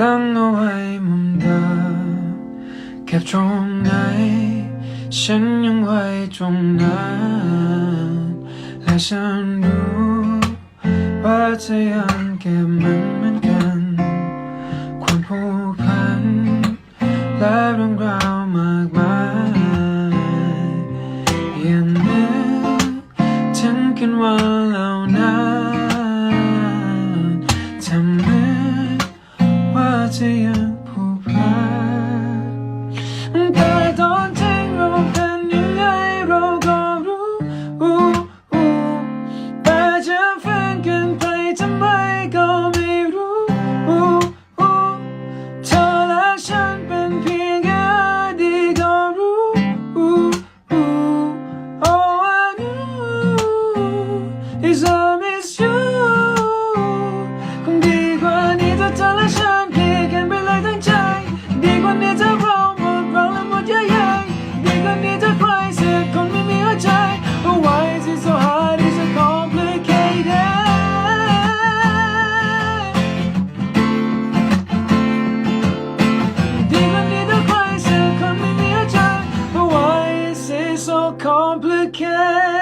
ตั้งเอาไว้มุมเดิมเก็บตรงไหน ฉันยังไว้ตรงนั้น และฉันรู้ว่าเธอยังเก็บมันเหมือนกันความผูกพัน และเรื่องราวมากมายยังนึกถึงคืนวันเหล่านั้น ว่าเธอยังผูกพันแต่ตอนที่เราเป็นยังไงเราก็รู้ could.